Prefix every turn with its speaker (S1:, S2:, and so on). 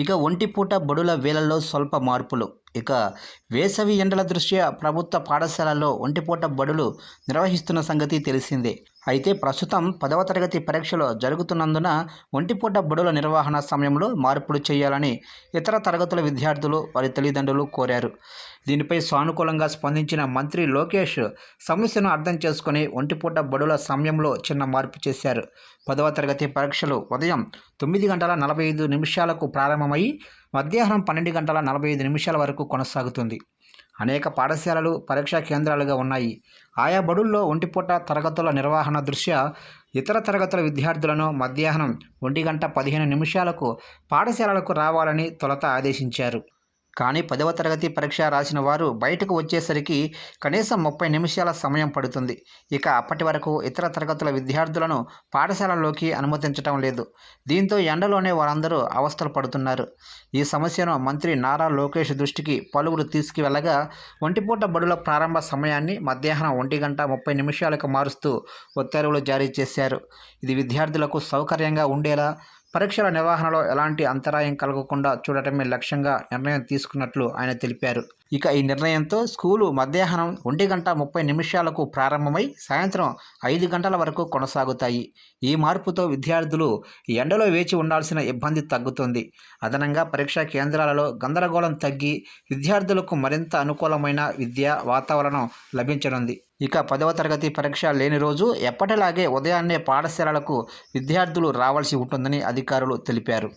S1: ఇక ఒంటిపూట బడుల వేళల్లో స్వల్ప మార్పులు ఇక వేసవి ఎండల దృష్ట్యా ప్రభుత్వ పాఠశాలలో ఒంటిపూట బడులు నిర్వహిస్తున్న సంగతి తెలిసిందే. అయితే ప్రస్తుతం పదవ తరగతి పరీక్షలు జరుగుతున్నందున ఒంటిపూట బడుల నిర్వహణ సమయంలో మార్పులు చేయాలని ఇతర తరగతుల విద్యార్థులు వారి తల్లిదండ్రులు కోరారు. దీనిపై సానుకూలంగా స్పందించిన మంత్రి లోకేష్ సమస్యను అర్థం చేసుకుని ఒంటిపూట బడుల సమయంలో చిన్న మార్పు చేశారు. పదవ తరగతి పరీక్షలు ఉదయం తొమ్మిది గంటల నలభై ఐదు నిమిషాలకు ప్రారంభమై మధ్యాహ్నం పన్నెండు గంటల నలభై ఐదు నిమిషాల వరకు కొనసాగుతుంది. అనేక పాఠశాలలు పరీక్షా కేంద్రాలుగా ఉన్నాయి. ఆయా బడుల్లో ఒంటిపూట తరగతుల నిర్వహణ దృష్ట్యా ఇతర తరగతుల విద్యార్థులను మధ్యాహ్నం ఒంటి గంట పదిహేను నిమిషాలకు పాఠశాలలకు రావాలని తొలత ఆదేశించారు. కానీ పదవ తరగతి పరీక్ష రాసిన వారు బయటకు వచ్చేసరికి కనీసం ముప్పై నిమిషాల సమయం పడుతుంది. ఇక అప్పటి వరకు ఇతర తరగతుల విద్యార్థులను పాఠశాలలోకి అనుమతించడం లేదు. దీంతో ఎండలోనే వారందరూ అవస్థలు పడుతున్నారు. ఈ సమస్యను మంత్రి నారా లోకేష్ దృష్టికి పలువురు తీసుకువెళ్ళగా ఒంటిపూట బడుల ప్రారంభ సమయాన్ని మధ్యాహ్నం ఒంటి గంట ముప్పై నిమిషాలకు మారుస్తూ ఉత్తర్వులు జారీ చేశారు. ఇది విద్యార్థులకు సౌకర్యంగా ఉండేలా పరీక్షల నిర్వహణలో ఎలాంటి అంతరాయం కలగకుండా చూడటమే లక్ష్యంగా నిర్ణయం తీసుకున్నట్లు ఆయన తెలిపారు. ఇక ఈ నిర్ణయంతో స్కూలు మధ్యాహ్నం ఒంటి గంట ముప్పై నిమిషాలకు ప్రారంభమై సాయంత్రం ఐదు గంటల వరకు కొనసాగుతాయి. ఈ మార్పుతో విద్యార్థులు ఎండలో వేచి ఉండాల్సిన ఇబ్బంది తగ్గుతుంది. అదనంగా పరీక్షా కేంద్రాలలో గందరగోళం తగ్గి విద్యార్థులకు మరింత అనుకూలమైన విద్యా వాతావరణం లభించనుంది. ఇక పదవ తరగతి పరీక్ష లేని రోజు ఎప్పటిలాగే ఉదయాన్నే పాఠశాలలకు విద్యార్థులు రావాల్సి ఉంటుందని అధికారులు తెలిపారు.